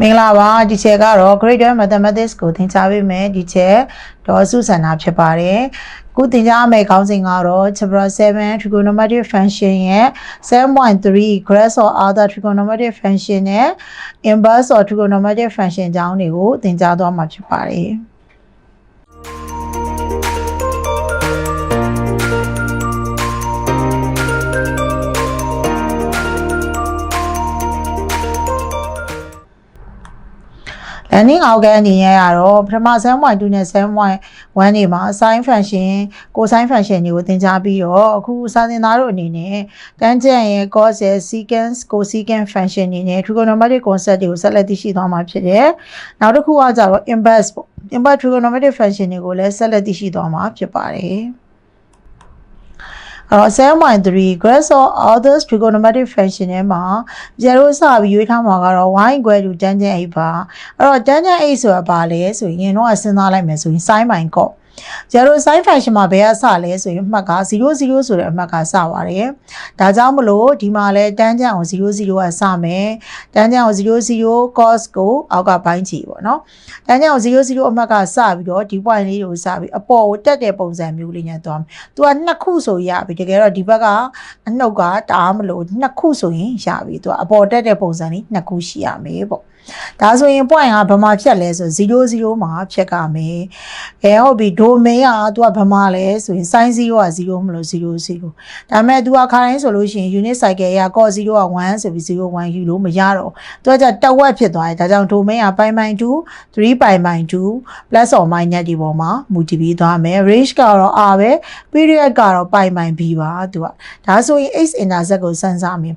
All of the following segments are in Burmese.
မင်္ဂလာပါဒီချက်ကတော့ Grade 1 Mathematics ကိုသင်ကြားပေးမယ်ဒီချက်ဒေါ်စုဆန္ဒဖြစ်ပါတယ်အခုသင်ကြားမယ့်ခေါင်းစဉ်ကတော့ Chapter 7 Trigonometric Function ရဲ့7.3 Graph or other trigonometric function နဲ့ Inverse or trigonometric function အကြောင်းတွေကိုသင်ကြားသွားမှာဖြစ်ပါတယ် landing အောက်ကအနေနဲ့ကတော့ပထမ7.2နဲ့7.1နေမှာ sin function cosine function တွေကိုသင်ကြားပြီးတော့အခုစာသင်သားတို့အနေနဲ့ tangent ရဲ့ cos ရဲ့ secant cosecant function တွေနဲ့ trigonometric concept တွေကိုဆက်လက်သိရှိသွားမှာဖြစ်တယ်။နောက်တစ်ခုကကြတော့ inverse ပေါ့ inverse trigonometric function တွေကိုလည်းဆက်လက်သိရှိသွားမှာဖြစ်ပါတယ်။ အဲ့တော့ 7.3 graph or others trigonometric function ထဲမှာ0စပြီးရွေးထားမှာကတော့ y equal to tangent 8ပါအဲ့တော့ tangent 8ဆိုတာဘာလဲဆိုရင်တော့စဉ်းစားလိုက်မယ်ဆိုရင် sin by cos ကျ တော့ sin function မှာဘယ်ကစလဲဆိုရင်အမှတ်က00ဆိုတဲ့အမှတ်ကစပါတယ်။ဒါကြောင့်မလို့ဒီမှာလဲ tangent ကို00ကစမယ်။ tangent ကို00 cos ကိုအောက်ကပိုင်းချီပေါ့နော်။ tangent ကို00အမှတ်ကစပြီးတော့ဒီ point လေးကိုစပြီးအပေါ်ကိုတက်တဲ့ပုံစံမျိုးလေးနဲ့သွားမယ်။ तू ကနှစ်ခုဆိုရပြီတကယ်တော့ဒီဘက်ကအနှုတ်ကတအားမလို့နှစ်ခုဆိုရင်ရပြီ။ तू အပေါ်တက်တဲ့ပုံစံလေးနှစ်ခုရှိရမယ်ပေါ့။ ဒါဆိုရင် point ကဘယ်မှာဖြတ်လဲဆို00မှာဖြတ်ကမယ်။အဲဟုတ်ပြီ domain ကသူကဘယ်မှာလဲဆိုရင် sin 0က0မလို့00ဒါပေမဲ့ तू ကခါတိုင်းဆိုလို့ရှိရင် unit cycle ရ cos 0က1ဆိုပြီး01ယူလို့မရတော့သူကじゃတဝက်ဖြစ်သွားတယ်ဒါကြောင့် domain က pi by 2 3 pi by 2 plus or minus ဒီပေါ်မှာမူတည်ပြီးသွားမယ် range ကတော့ r ပဲ period ကတော့ pi by b ပါသူကဒါဆိုရင် x intercept ကိုစမ်းစားမယ်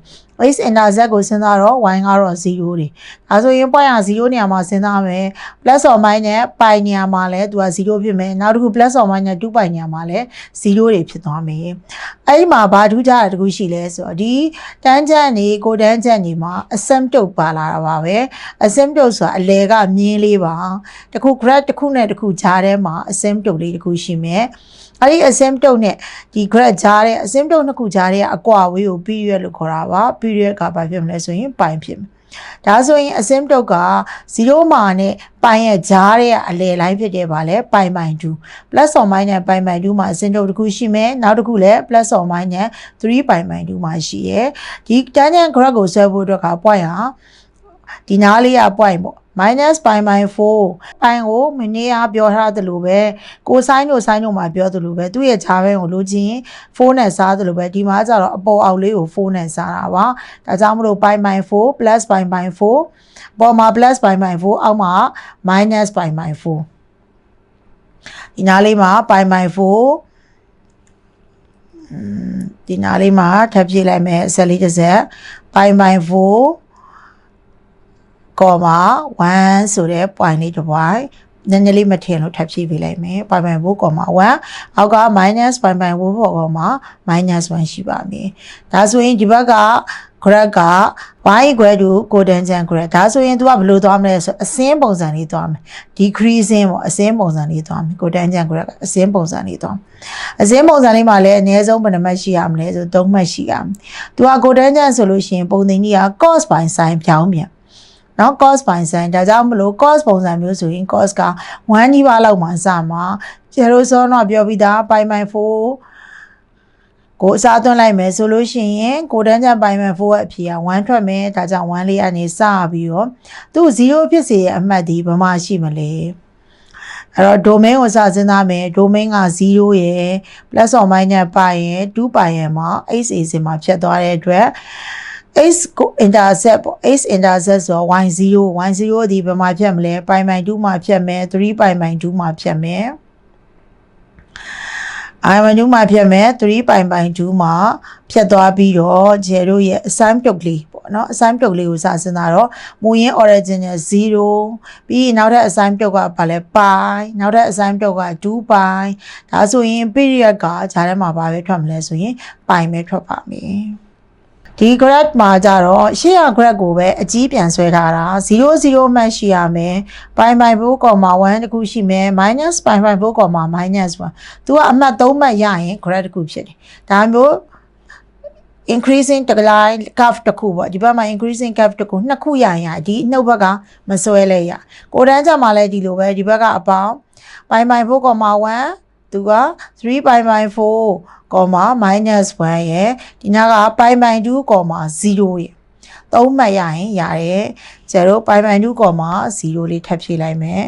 x intercept ကိုစဉ်းစားတော့ y ကတော့0တွေဒါဆိုရင် point က0နေရာမှာစဉ်းစားမယ် plus or minus pi နေရာမှာလဲသူက0ဖြစ်မယ်နောက်တစ်ခု plus or minus 2 pi နေရာမှာလဲ0တွေဖြစ်သွားမယ်အဲ့ဒီမှာဘာထူးခြားတာတခုရှိလဲဆိုတော့ဒီ tangent နေကို tangent နေမှာ asymptote ပါလာတာပါပဲ asymptote ဆိုတာအလဲကမြင်းလေးပါတခု graph တစ်ခုနဲ့တစ်ခုကြားထဲမှာ asymptote လေးတစ်ခုရှိမယ် အဲ့ဒီ asymptote နဲ့ဒီ graph ကြားတဲ့ asymptote နှစ်ခုကြားတဲ့အကွာအဝေးကို period လို့ခေါ်တာပါ period ကဘာဖြစ်မလဲဆိုရင် pi ဖြစ်မယ်ဒါဆိုရင် asymptote က0မှာနဲ့ pi ရဲ့ကြားတဲ့အလဲလိုင်းဖြစ်တဲ့ပါလဲ pi by 2 plus or minus pi by 2မှာ asymptote တစ်ခုရှိမယ်နောက်တစ်ခုလည်း plus or minus 3 pi by 2မှာရှိရယ်ဒီ tangent graph ကိုဆွဲဖို့အတွက်က point ဟာဒီနားလေးက point ပေါ့ minus pi by 4 pi ကိုမနေ့ကပြောထားသလိုပဲ cosine တို့ sin တို့မှာပြောသလိုပဲသူ့ရဲ့ခြားဘင်းကိုလိုချင်4နဲ့စားသလိုပဲဒီမှာကျတော့အပေါ်အောက်လေးကို4နဲ့စားတာပါဒါကြောင့်မလို့ pi by 4 plus pi by 4ပေါ်မှာ plus pi by 4အောက်မှာ minus pi by 4ဒီနားလေးမှာ pi by 4ဒီနားလေးမှာထပ်ပြလိုက်မယ်အစက်လေးတစ်စက် pi by 4 ကောမာ1ဆိုတဲ့ point လေးတစ် point နည်းနည်းလေးမထင်လို့ထပ်ဖြည့်ပေးလိုက်မယ် pi by 4ကောမာ1အောက်က minus pi by 4ပေါ်ကောမာ minus 1ရှိပါမယ်ဒါဆိုရင်ဒီဘက်က graph က y equal to cotangent graph ဒါဆိုရင် तू ကဘယ်လိုသွားမလဲဆိုအစင်းပုံစံလေးသွားမယ် decreasing ပေါ့အစင်းပုံစံလေးသွားမယ် cotangent graph အစင်းပုံစံလေးသွားအစင်းပုံစံလေးမှာလည်းအနည်းဆုံးဘယ်နှမှတ်ရှိရမလဲဆို3မှတ်ရှိရမယ် तू က cotangent ဆိုလို့ရှိရင်ပုံသင်ကြီးက cos by sin ပြောင်းပြန် နော် cos by sin ဒါကြောင့်မလို့ cos ပုံစံမျိုးဆိုရင် cos က1နီးပါးလောက်မှစမှာကျေရိုစောတော့ပြောပြီးသား pi by 4ကိုအစားသွင်းလိုက်မယ်ဆိုလို့ရှိရင်ကိုတန်းချပိုင်မဲ့4ရဲ့အဖြေက1ထွက်မယ်ဒါကြောင့်1လေးအနေစပြီးတော့သူ့0ဖြစ်စေရဲ့အမှတ်ဒီဘယ်မှာရှိမလဲအဲ့တော့ domain ကိုစစဉ်းစားမယ် domain က0ရယ် plus or minus pi ရယ်2 pi ရယ်မှာ x a စင်မှာဖြတ်သွားတဲ့အတွက် x ကို intercept ပေါ့ x intercept ဆိုတော့ y0 y0 ဒီဘယ်မှာဖြတ်မလဲ pi by 2မှာဖြတ်မယ်3 pi by 2မှာဖြတ်မယ် i 1 2မှာဖြတ်မယ်3 pi by 2မှာဖြတ်သွားပြီးတော့ဂျယ်တို့ရဲ့အစမ်းပြုတ်လေးပေါ့နော်အစမ်းပြုတ်လေးကိုစစဉ်းစားတော့မူရင်း origin ရဲ့0ပြီးနောက်ထပ်အစမ်းပြုတ်ကဘာလဲ pi နောက်ထပ်အစမ်းပြုတ်က2 pi ဒါဆိုရင် period ကဂျားထဲမှာဘာပဲထွက်မလဲဆိုရင် pi ပဲထွက်ပါမယ် ဒီ grad မှာကြတော့ရှေ့ရ grad ကိုပဲအကြီးပြန်ဆွဲထားတာ00မှတ်ရှိရမယ်ပိုင်းပိုင်း4ကော်မာ1တခုရှိမယ် minus ပိုင်းပိုင်း4ကော်မာ minus 1 तू ကအမှတ်3မှတ်ရရင် grad တခုဖြစ်တယ်ဒါမျိုး increasing decline curve တခုပေါ့ဒီဘက်မှာ increasing curve တခုနှစ်ခုရရင်ဒီနှုတ်ဘက်ကမဆွဲလဲရကိုတန်းကြမှာလဲဒီလိုပဲဒီဘက်ကအပေါင်းပိုင်းပိုင်း4ကော်မာ1 သူက3.4ကောမာ -1 ရဲ့ဒီညက pi/2 ကောမာ0ရဲ့3မှတ်ရရင်ရတယ်ကျတော့ pi/2 ကောမာ0လေးထပ်ဖြည့်လိုက်မယ်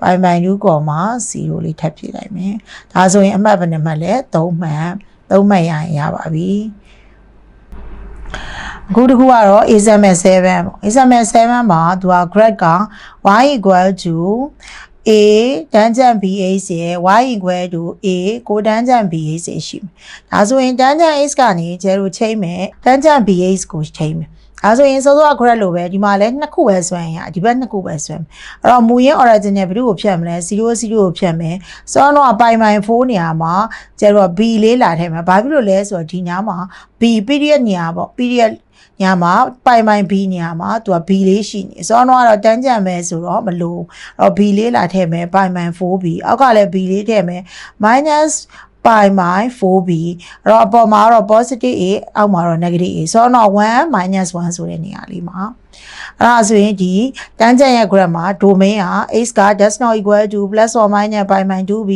pi/2 ကောမာ0လေးထပ်ဖြည့်လိုက်မယ်ဒါဆိုရင်အမှတ်ဘယ်နှမှတ်လဲ3မှတ်3မှတ်ရရင်ရပါပြီအခုတခုကတော့ ASML 7ပေါ့ ASML 7မှာသူက grad က y equal to a တန်းကြံ bh ရဲ့ y equal to a ကိုတန်းကြံ bh ရှိမယ်။ဒါဆိုရင်တန်းကြံ h ကနေကျဲတို့ချိန်မယ်တန်းကြံ bh ကိုချိန်မယ်။ ဒါဆိုရင်စောစောက grad လိုပဲဒီမှာလည်းနှစ်ခုပဲဆွဲရင်ရဒီဘက်နှစ်ခုပဲဆွဲမယ်။အဲ့တော့မူရင်း origin နဲ့ဘယ်သူ့ကိုဖြတ်မလဲ0 0ကိုဖြတ်မယ်။စောတော့ပိုင်ပိုင်4နေရာမှာကျဲတော့ b လေးလာထဲမှာဘာဖြစ်လို့လဲဆိုတော့ဒီညမှာ b period နေရာပေါ့ period ညမှာပိုင်ပိုင် B နေရာမှာသူက B လေးရှိနေစောတော့ကတော့တန်းကြံမယ်ဆိုတော့မလို့တော့ B လေးလာထည့်မယ်ပိုင်ပိုင် 4B အောက်ကလည်း B လေးထည့်မယ် minus ပိုင်မိုင် 4b အဲ့တော့အပေါ်မှာတော့ positive a အောက်မှာတော့ negative a ဆိုတော့1 minus 1ဆိုတဲ့နေရာလေးမှာအဲ့ဒါဆိုရင်ဒီတန်းကြံရဲ့ graph မှာ domain ဟာ x က does not equal to plus or minus ပိုင်မိုင် 2b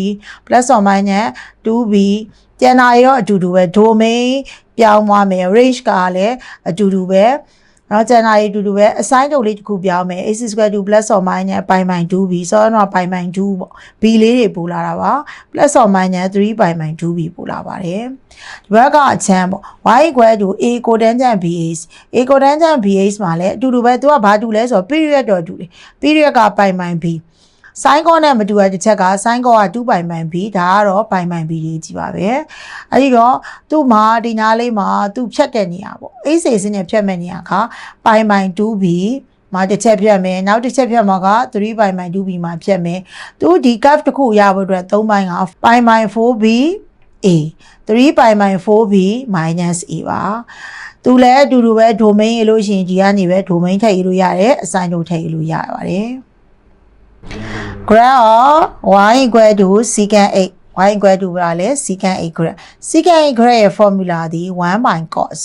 plus or minus 2b ကျန်တာရောအတူတူပဲ domain ပြောင်းသွားမယ် range ကလည်းအတူတူပဲ နော်ကျန်တာတွေအတူတူပဲ assign ထုတ်လေးတစ်ခုပြောင်းမယ် a square 2 plus or minus ပိုင်ပိုင် 2b ဆိုတော့ပိုင်ပိုင်2ပေါ့ b လေးတွေပို့လာတာပါ plus or minus 3ပိုင်ပိုင် 2b ပို့လာပါတယ်ဒီဘက်ကအချမ်းပေါ့ y equal to a ကိုတန်းကျန် bh a ကိုတန်းကျန် bh မှာလည်းအတူတူပဲသူကဘာတူလဲဆိုတော့ period တော့တူတယ် period ကပိုင်ပိုင် b ဆိုင်းကောနဲ့မတူတဲ့တစ်ချက်ကဆိုင်းကောက2ပိုင်ပိုင် b ဒါကတော့ပိုင်ပိုင် b လေးကြီးပါပဲအဲဒီတော့သူ့မှာဒီနားလေးမှာသူ့ဖြတ်တဲ့နေရာပေါ့အေးစေစင်းနဲ့ဖြတ်မဲ့နေရာကပိုင်ပိုင် 2b မှာတစ်ချက်ဖြတ်မယ်နောက်တစ်ချက်ဖြတ်မှာက3ပိုင်ပိုင် 2b မှာဖြတ်မယ်သူဒီ curve တစ်ခုရဖို့အတွက်3ပိုင်ကပိုင်ပိုင် 4b a 3ပိုင်ပိုင် 4b minus a ပါသူလည်းအတူတူပဲ domain ရလို့ရှိရင်ဒီကနေပဲ domain ထည့်ရလို့ရတယ် assign တို့ထည့်ရလို့ရပါတယ် graph of y equal to secant 8 y equal to ဘာလဲ secant 8 graph secant 8 graph ရဲ့ formula ဒီ1 by cos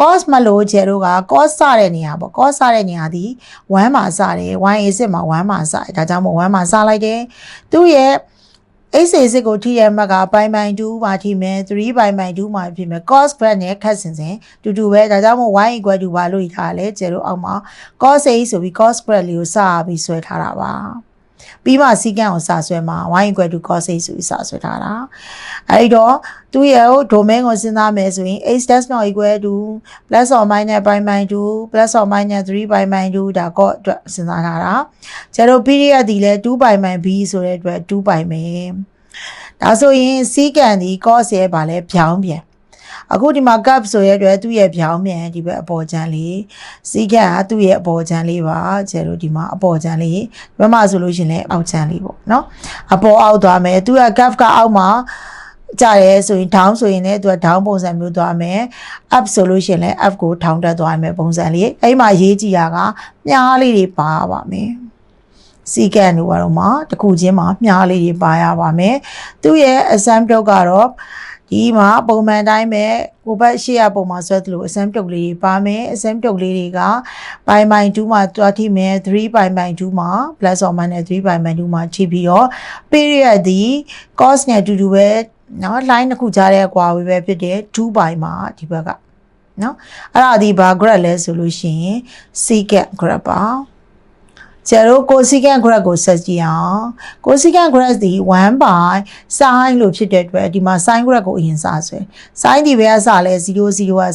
cos မလို့ကျဲတို့က cos စတဲ့နေရာပေါ့ cos စတဲ့နေရာဒီ1မှာစတယ် y is မှာ1မှာစတယ်ဒါကြောင့်မို့1မှာစလိုက်တယ်သူ့ရဲ့ x စစ်ကိုထိရမှတ်ကပိုင်းပိုင်း2မှာထိမယ်3ပိုင်းပိုင်း2မှာဖြစ်မယ် cos graph နဲ့ခတ်စင်စင်တူတူပဲဒါကြောင့်မို့ y equal to ဘာလို့ရထားလဲကျဲတို့အောက်မှာ cos a ဆိုပြီး cos graph လေးကိုစပြီးဆွဲထားတာပါ ပြီးမှစီကံကိုစဆွဲမှာ y equal to cos a ဆိုပြီးစဆွဲထားတာအဲဒီတော့သူ့ရဲ့ domain ကိုစဉ်းစားမယ်ဆိုရင် h does not equal to plus or minus pi by 2 plus or minus 3 pi by 2ဒါကောအတွက်စဉ်းစားထားတာကျတော့ period ဒီလဲ2 pi by b ဆိုတဲ့အတွက်2 pi မယ်ဒါဆိုရင်စီကံဒီ cos ရဲ့ဗာလဲဖြောင်းပြန် အခုဒီမှာ cup ဆိုရဲအတွက်သူ့ရဲ့ဖြောင်းမြန်ဒီဘက်အပေါ်ချမ်းလေးစီးကတ်ကသူ့ရဲ့အပေါ်ချမ်းလေးပါကျဲတို့ဒီမှာအပေါ်ချမ်းလေးဘက်မှာဆိုလို့ရှိရင်လည်းအောက်ချမ်းလေးပေါ့နော်အပေါ်အောက်သွားမယ်သူ့ရဲ့ cup ကအောက်မှာကြရဲဆိုရင် down ဆိုရင်လည်းသူက down ပုံစံမျိုးသွားမယ် up ဆိုလို့ရှိရင်လည်း up ကိုထောင်တက်သွားမယ်ပုံစံလေးအဲ့မှာရေးကြည့်ရကမြားလေးတွေပါပါမယ်စီကန်တို့ကတော့မှတခုချင်းမှာမြားလေးတွေပါရပါမယ်သူ့ရဲ့ assumption ကတော့ ဒီမှာပုံမှန်တိုင်းပဲကိုဘက်ရှေ့ရပုံမှာဆွဲသလိုအစမ်းပြုတ်လေးပါမယ်အစမ်းပြုတ်လေးတွေကပိုင်းပိုင်း2မှာတွားထိမယ်3ပိုင်းပိုင်း2မှာ plus or minus 3ပိုင်းပိုင်း2မှာထိပြီးတော့ period ဒီ cos နဲ့အတူတူပဲနော် line တစ်ခုကြားတဲ့ကွာဝေးပဲဖြစ်တယ်2ပိုင်းမှာဒီဘက်ကနော်အဲ့ဒါဒီဘာ graph လဲဆိုလို့ရှိရင် secant graph ပါ ကျတော့ကိုစီကန် graph ကိုဆက်ကြည့်အောင်ကိုစီကန် graph ဒီ1 by sin လို့ဖြစ်တဲ့အတွက်ဒီမှာ sin graph ကိုအရင်စဆွဲ sin ဒီဘက်ကစလဲ0 0က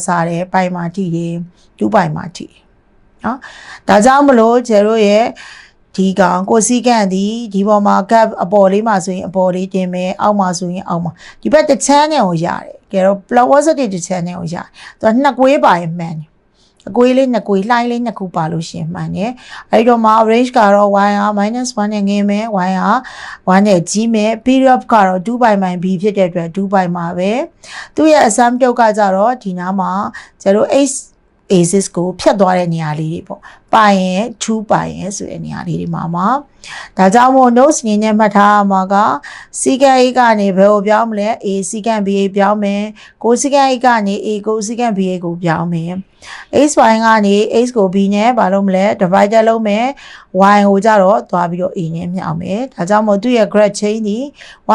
စတယ်ပိုင်မှာထိတယ်2ပိုင်မှာထိတယ်နော်ဒါကြောင့်မလို့ကျတို့ရဲ့ဒီကောင်ကိုစီကန်ဒီဒီပေါ်မှာ gap အပေါ်လေးမှာဆိုရင်အပေါ်လေးတင်မယ်အောက်မှာဆိုရင်အောက်မှာဒီဘက်တစ်ချမ်းနဲ့ကိုရတယ်ကဲတော့ velocity တစ်ချမ်းနဲ့ကိုရတယ်သူကနှစ်ကွေးပါရင်မှန်တယ် အကွေးလေးနှစ်ကွေးလှိုင်းလေးနှစ်ခုပါလို့ရှင်မှန်တယ်အဲ့တော့မှာ range ကတော့ y ဟာ -1 နဲ့ငင်းမယ် y ဟာ1နဲ့ကြီးမယ် period ကတော့2 by my b ဖြစ်တဲ့အတွက်2 by မှာပဲသူ့ရဲ့ assumption ကကြတော့ဒီနားမှာကျတော့ h axis ကိုဖြတ်သွားတဲ့နေရာလေးတွေပေါ့ပိုင်ရင်2ပိုင်ရင်ဆိုတဲ့နေရာလေးတွေမှာမှာဒါကြောင့်မို့ notes အနေနဲ့မှတ်ထားရမှာကစီကံ a ကနေဘယ်ကိုပြောင်းမလဲ a စီကံ b a ပြောင်းမယ်ကိုစီကံ a ကနေ a ကိုစီကံ b a ကိုပြောင်းမယ် x ပိုင်းကနေ x ကို b နဲ့ဘာလို့မလဲ divider လုပ်မယ် y ကိုကြတော့သွားပြီးတော့ a နဲ့မြောက်မယ်ဒါကြောင့်မို့သူ့ရဲ့ graph chain ဒီ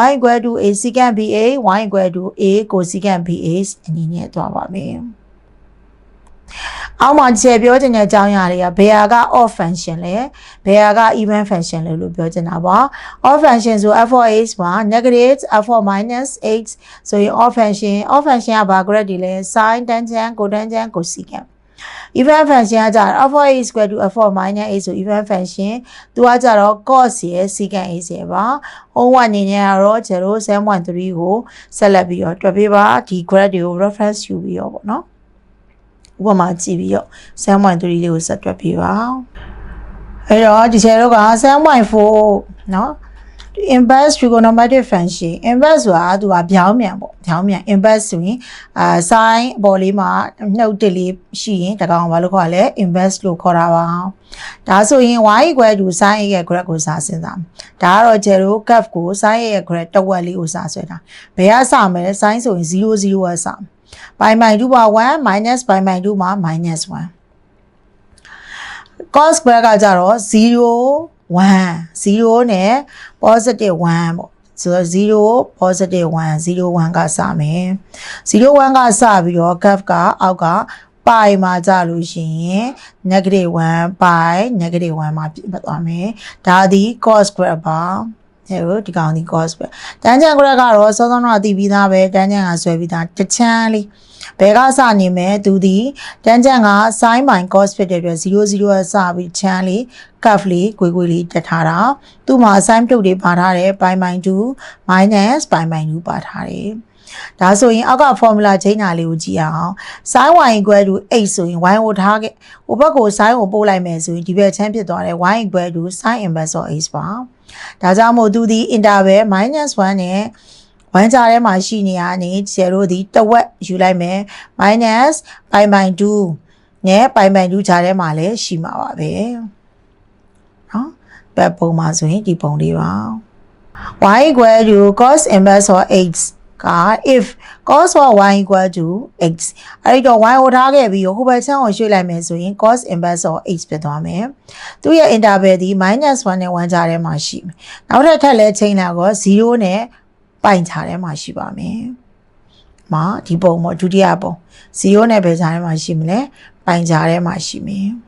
y equal to a secant ba y equal to a cosecant ba အနေနဲ့သွားပါမယ် အောက်မှာခြေပြောချင်တဲ့အကြောင်းအရာတွေကဘယ်ဟာက off function လဲဘယ်ဟာက even function လဲလို့ပြောချင်တာပါ off function ဆို f of h မှာ negative f of minus h ဆိုရင် off function off function ကဘာ graph တွေလဲ sin tangent cotangent cosecant even function ကကြတော့ f of a square to f of minus a ဆို even function သူကကြတော့ cos ရဲ့ secant a ရဲ့ပါ home အနေနဲ့ကတော့0 7.3ကိုဆက်လက်ပြီးတော့တွက်ပေးပါဒီ graph တွေကို reference ယူပြီးတော့ပေါ့နော် ဥပမာကြည့်ပြီးတော့7.3လေးကိုဆက်တွက်ပေးပါအဲ့တော့ဒီချေတော့က7.4เนาะ inverse trigonometric function inverse ဆိုတာသူကပြောင်းမြန်ပေါ့ပြောင်းမြန် inverse ဆိုရင်အာ sin အပေါ်လေးမှာနှုတ်တစ်လေးရှိရင်တကောင်ဘာလို့ခေါ်ရလဲ inverse လို့ခေါ်တာပါဒါဆိုရင် y equal to sin a ရဲ့ graph ကိုစားစဉ်းစားဒါကတော့ကျတော့ curve ကို sin a ရဲ့ graph တစ်ဝက်လေးကိုစားဆွဲတာဘယ်ကစမလဲ sin ဆိုရင်0 0ကစ pi by 2ပါ1 minus pi by 2မှာ minus 1 cos square ကကြတော့0 1 0နဲ့ positive 1ပေါ့ဆိုတော့0 positive 1 0 1ကစမယ်0 1ကစပြီးတော့ curve ကအောက်က pi မှာကြလို့ရှိရင် negative 1 pi negative 1မှာပြတ်သွားမယ်ဒါဒီ cos square ပါ ဟဲ့ဒီကောင်ဒီ cos ပဲတန်းချန် graph ကတော့စောစောတော့သိပြီးသားပဲတန်းချန်ကဆွဲပြီးသားတချမ်းလေးဘယ်ကစနေမယ်သူဒီတန်းချန်က sin by cos ဖြစ်တဲ့အတွက်00ကစပြီးချမ်းလေး curve လေးကွေကွေလေးတက်ထားတာသူ့မှာ sin ပြုတ်တွေပါထားတယ် pi by 2 minus pi by 2ပါထားတယ် ဒါဆိုရင်အောက်က formula ချိန်တာလေးကိုကြည့်အောင် sin y equal to 8ဆိုရင် y ကိုထားခဲ့ဟိုဘက်ကို sin ကိုပို့လိုက်မယ်ဆိုရင်ဒီဘက်ချမ်းဖြစ်သွားတယ် y equal to sin inverse of 8ပါဒါကြောင့်မို့သူဒီ interval -1 နဲ့1ကြားထဲမှာရှိနေရနေကျယ်တို့ဒီတဝက်ယူလိုက်မယ် minus pi by 2နဲ့ pi by 2ကြားထဲမှာလည်းရှိမှာပါပဲเนาะဘက်ပုံမှာဆိုရင်ဒီပုံလေးပါ y equal to cos inverse of x က if cos of y equal to x အဲ့တော့ y ကိုထားခဲ့ပြီးဟိုဘက်ချမ်းကိုရွှေ့လိုက်မယ်ဆိုရင် cos inverse of x ဖြစ်သွားမယ်သူရဲ့ interval ဒီ -1 နဲ့1ကြားထဲမှာရှိမယ်နောက်ထပ်ထပ်လဲချိန်လာတော့0နဲ့ပိုင်ချာထဲမှာရှိပါမယ်။မှာဒီပုံပေါ့ဒုတိယပုံ0နဲ့ဘယ်ချာထဲမှာရှိမလဲပိုင်ချာထဲမှာရှိမယ်။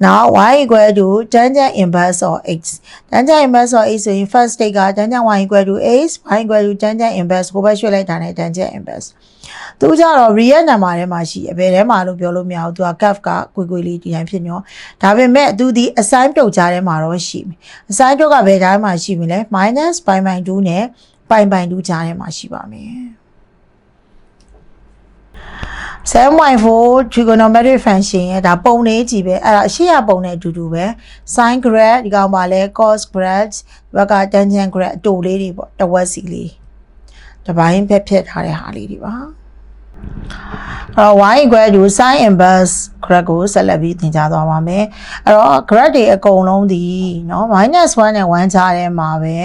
now y equal to tangent inverse of x tangent inverse of x ဆိုရင် first state က tangent y equal to x y equal to tangent inverse ကိုပဲရွှေ့လိုက်တာနဲ့ tangent inverse သူကြတော့ real number ထဲမှာရှိတယ်ဘယ်ထဲမှာလို့ပြောလို့မရဘူးသူက curve ကကွေကွေလေးဒီတိုင်းဖြစ်နေရောဒါပေမဲ့သူဒီ assign ပြုတ်ကြားထဲမှာတော့ရှိမယ် assign ပြုတ်ကဘယ်ကြားထဲမှာရှိမလဲ minus pi by 2နဲ့ပိုင်ပိုင်တူးကြားထဲမှာရှိပါမယ် 7.4 trigonometric function ရဲ့ဒါပုံလေးကြည့်ပဲအဲ့ဒါအရှိရပုံနဲ့အတူတူပဲ sin graph ဒီကောင်ပါလဲ cos graph ဒီဘက်က tangent graph အတူလေးတွေပေါ့တဝက်စီလေးတပိုင်းဖက်ဖြစ်ထားတဲ့ဟာလေးတွေပါအဲ့တော့ y equal to sin inverse graph ကိုဆက်လက်ပြီးသင်ကြားသွားပါမယ်အဲ့တော့ graph တွေအကုန်လုံးဒီเนาะ -1 နဲ့ 1ကြားထဲမှာပဲ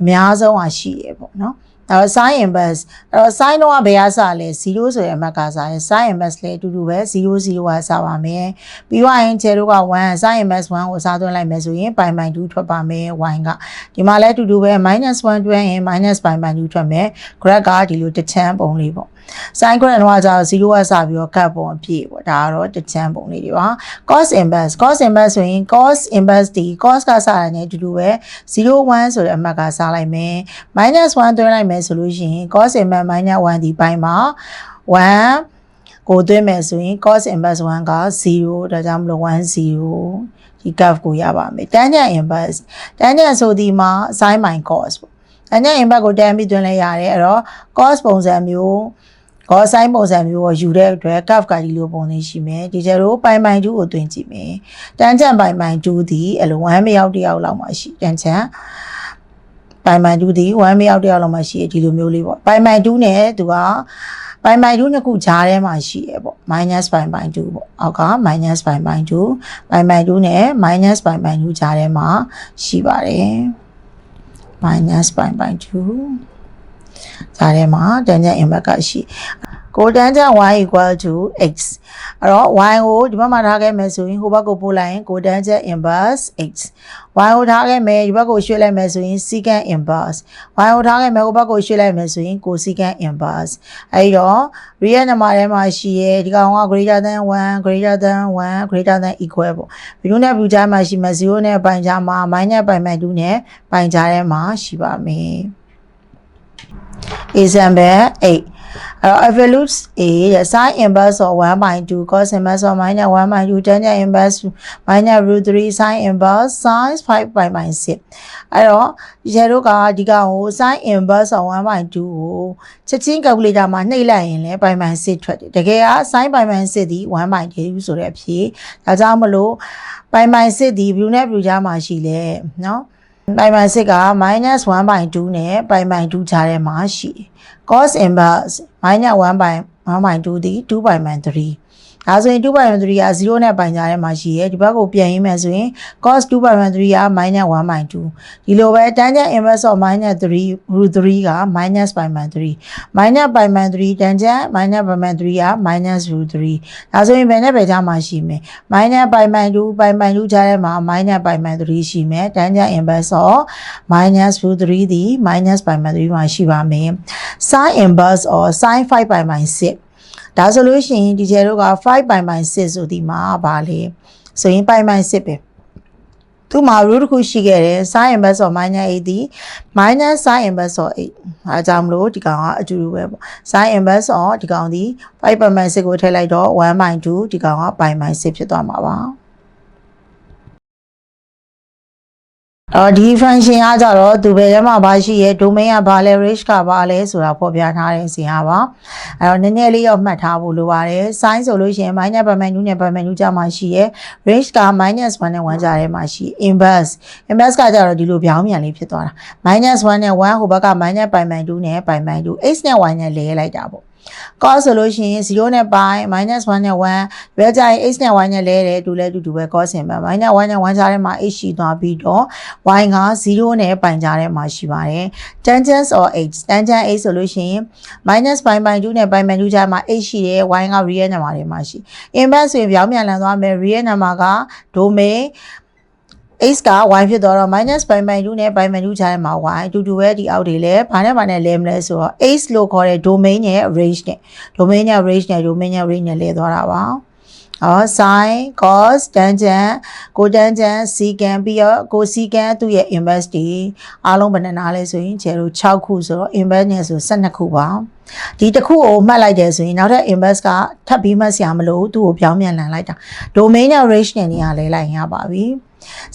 အများဆုံးอ่ะရှိရပေါ့เนาะ အဲ့တော့ sin inverse အဲ့တော့ sin တော့ဘယ်ကစလဲ0ဆိုရအမှတ်ကစားရင် sin inverse လည်းအတူတူပဲ0 0ကစားပါမယ်ပြီးတော့ရင်ကျဲတို့က1 sin inverse 1ကိုစားသွင်းလိုက်မယ်ဆိုရင်ပိုင်ပိုင်2ထွက်ပါမယ် y ကဒီမှာလည်းအတူတူပဲ -1 တွဲရင် minus ပိုင်ပိုင်2ထွက်မယ် graph ကဒီလိုတစ်ချမ်းပုံလေးပေါ့ sin graph တော့ကျတော့0ကစပြီးတော့ကတ်ပုံအပြည့်ပေါ့ဒါကတော့တစ်ချမ်းပုံလေးတွေပါ cos inverse cos inverse ဆိုရင် cos inverse ဒီ cos ကစားတယ်နဲ့အတူတူပဲ01ဆိုတဲ့အမှတ်ကစားလိုက်မယ် -1 တွဲလိုက်မယ်ဆိုလို့ရှိရင် cos inverse -1 ဒီပိုင်းမှာ1ကိုသွင်းမယ်ဆိုရင် cos inverse 1က0ဒါကြောင့်မလို့1 0ဒီ curve ကိုရပါမယ် tangent inverse tangent ဆိုဒီမှာ sin by cos ပေါ့ tangent inverse ကိုတန်းပြီးသွင်းလဲရတယ်အဲ့တော့ cos ပုံစံမျိုး cos sin ပုံစံမျိုးကိုယူတဲ့အတွက် curve ကဒီလိုပုံလေးရှိမယ်ဒီကျတော့ပိုင်ပိုင်2ကိုသွင်းကြည့်မယ် tangent ပိုင်ပိုင်2ဒီအဲ့လို1မရောက်တယောက်လောက်မှရှိ tangent ပိုင်ပိုင်2ဒီ1မရောက်တယောက်လောက်မှရှိရဒီလိုမျိုးလေးပေါ့ပိုင်ပိုင်2နဲ့သူကပိုင်ပိုင်2နှစ်ခုကြားထဲမှာရှိရပေါ့ minus ပိုင်ပိုင်2ပေါ့အောက်က minus ပိုင်ပိုင်2ပိုင်ပိုင်2နဲ့ minus ပိုင်ပိုင်2ကြားထဲမှာရှိပါတယ် minus ပိုင်ပိုင်2 ကြားထဲမှာတန်ကြ impact ကရှိ ကိုတန်းချ y equal to x အဲ့တော့ y ကိုဒီဘက်မှာထားခဲ့မယ်ဆိုရင်ဟိုဘက်ကိုပို့လိုက်ရင်ကိုတန်းချက် inverse x y ကိုထားခဲ့မယ်ဒီဘက်ကိုရွှေ့လိုက်မယ်ဆိုရင် secant inverse y ကိုထားခဲ့မယ်ဟိုဘက်ကိုရွှေ့လိုက်မယ်ဆိုရင် cosecant inverse အဲ့တော့ real number ထဲမှာရှိရဲဒီကောင်က greater than 1 greater than 1 greater than equal ပေါ့ဘီလူနဲ့ဘီလူကြားမှာရှိမယ်0နဲ့ပိုင်ကြားမှာ minus ပိုင်ပိုင်2နဲ့ပိုင်ကြားထဲမှာရှိပါမယ် example 8အဲ့တော့ evolutes a တဲ့ sin inverse of 1/2 cos inverse of minus 1/2 tangent inverse minus root 3 sin inverse sin 5 by 6အဲ့တော့ဒီကျတို့ကဒီကောင်ကို sin inverse of 1/2ကိုချက်ချင်း calculator မှာနှိပ်လိုက်ရင်လည်း by 6ထွက်တယ်တကယ်က sin by 6ဒီ1/2ဆိုတဲ့အဖြစ်ဒါကြောင့်မလို့ by 6ဒီ blue နဲ့ blue ကြားမှာရှိလဲเนาะ ပိုင်ပိုင်စစ်က minus 1/2 နဲ့ပိုင်ပိုင်2ကြားထဲမှာရှိတယ် cos inverse minus 1/1/2ဒီ2/3 ဒါဆိုရင်2/3က0နဲ့ပိုင်ကြားထဲမှာရှိရဲဒီဘက်ကိုပြန်ရင်းမယ်ဆိုရင် cos 2/3က minus 1/2ဒီလိုပဲ tangent inverse of minus 3 root 3က minus 5/3 minus 5/3 tangent minus 5/3က minus root 3ဒါဆိုရင်ဘယ်နဲ့ပဲကြားမှာရှိမယ် minus 5/2 5/2ကြားထဲမှာ minus 5/3ရှိမယ် tangent inverse of minus root 3ဒီ minus 5/3မှာရှိပါမယ် sin inverse or sin 5/6 ဒါဆိုလို့ရှိရင်ဒီကျဲတို့က5ပိုင်ပိုင်6ဆိုဒီမှာဗာလေဆိုရင်ပိုင်ပိုင်6ပဲသူမှာ root တစ်ခုရှိခဲ့တယ် sin inverse of minus 8ဒီ minus sin inverse of 8အဲကြောင့်မလို့ဒီကောင်ကအတူတူပဲပေါ့ sin inverse of ဒီကောင်ဒီ5ပိုင်ပိုင်6ကိုထည့်လိုက်တော့1/2ဒီကောင်ကပိုင်ပိုင်6ဖြစ်သွားမှာပါ အော်ဒီ function ကကြတော့သူဘယ်ထဲမှာဘာရှိရဲ domain ကဘာလဲ range ကဘာလဲဆိုတာဖော်ပြထားတဲ့စီဟာပါအဲ့တော့နည်းနည်းလေးတော့မှတ်ထားဖို့လိုပါတယ် sin ဆိုလို့ရှိရင် minus ဘာမှန်နူးနဲ့ဘာမှန်နူးကြမှာရှိရဲ range က minus 1နဲ့1ကြားထဲမှာရှိ inverse inverse ကကြတော့ဒီလိုပြောင်းပြန်လေးဖြစ်သွားတာ minus 1နဲ့1ဟိုဘက်က minus ပိုင်ပိုင်2နဲ့ပိုင်ပိုင်2 x နဲ့ y နဲ့လဲလိုက်တာပေါ့ cos ဆိုလို့ရှိရင်0နဲ့ပိုင်း minus 1နဲ့1ဘယ်ကြရင် x နဲ့ y နဲ့လဲတယ်တူလဲတူတူပဲ cos ဆင်ပါ minus 1နဲ့1ကြားထဲမှာ x ရှိသွားပြီးတော့ y က0နဲ့ပိုင်းကြားထဲမှာရှိပါတယ် tangent or x tangent x ဆိုလို့ရှိရင် minus ပိုင်းပိုင်း2နဲ့ပိုင်းပိုင်း2ကြားမှာ x ရှိတယ် y က real number တွေမှာရှိ inverse ဆိုရင်ပြောင်းပြန်လည်သွားမယ် real number က domain x က y ဖြစ်တော့ minus ပိုင်ပိုင်2နဲ့ပိုင်ပိုင်2ကြားထဲမှာ y အတူတူပဲဒီအောက်တွေလည်းဘာနဲ့ဘာနဲ့လဲမလဲဆိုတော့ x လို့ခေါ်တဲ့ domain နဲ့ range နဲ့ domain နဲ့ range နဲ့ domain နဲ့ range နဲ့လဲသွားတာပါအော် sin cos tangent cotangent secant ပြီးတော့ cosecant သူ့ရဲ့ inverse တွေအားလုံးဘယ်နှနာလဲဆိုရင်ကျဲတို့6ခုဆိုတော့ inverse နဲ့ဆို12ခုပါဒီတစ်ခုကိုမှတ်လိုက်တယ်ဆိုရင်နောက်ထပ် inverse ကထပ်ပြီးမှတ်စရာမလိုသူ့ကိုပြောင်းပြန်လှန်လိုက်တာ domain နဲ့ range နဲ့နေရာလဲလိုက်ရင်ရပါပြီ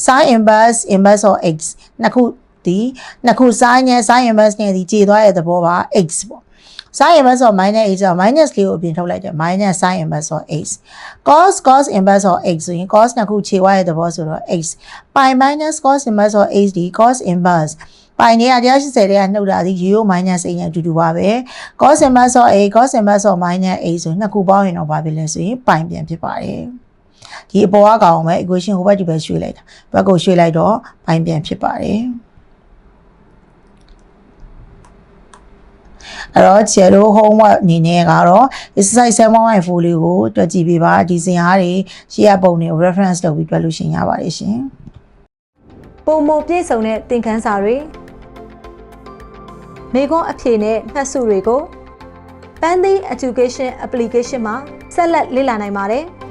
sin inverse inverse of x နှစ်ခုဒီနှစ်ခု sin နဲ့ sin inverse နဲ့ဒီခြေသွားတဲ့သဘောပါ x ပေါ့ sin inverse of minus x က minus လေးကိုအပြင်ထုတ်လိုက်တယ် minus sin inverse of x cos cos inverse of x ဆိုရင် cos နှစ်ခုခြေသွားတဲ့သဘောဆိုတော့ x pi minus cos inverse of x ဒီ cos inverse ပိုင်နေရ180တဲ့ကနှုတ်တာဒီ0 minus 8နဲ့အတူတူပါပဲ cos inverse of a cos inverse of minus a ဆိုရင်နှစ်ခုပေါင်းရင်တော့ဘာဖြစ်လဲဆိုရင်ပိုင်ပြန်ဖြစ်ပါတယ် ဒီအပေါ်ကကောင်ပဲ equation ဟိုဘက်ဒီဘက်ရွှေ့လိုက်တာဘက်ကိုရွှေ့လိုက်တော့ပိုင်ပြန်ဖြစ်ပါတယ်အဲ့တော့ကျယ်တို့ homework အနေနဲ့ကတော့ exercise 7.4လေးကိုတွက်ကြည့်ပေးပါဒီစင်အားတွေရှေ့ရပုံတွေကို reference လုပ်ပြီးတွက်လို့ရှင်ရပါတယ်ရှင်ပုံမပြည့်စုံတဲ့သင်ခန်းစာတွေမိခွန်းအဖြေနဲ့မှတ်စုတွေကို Pandy Education Application မှာဆက်လက်လေ့လာနိုင်ပါတယ်။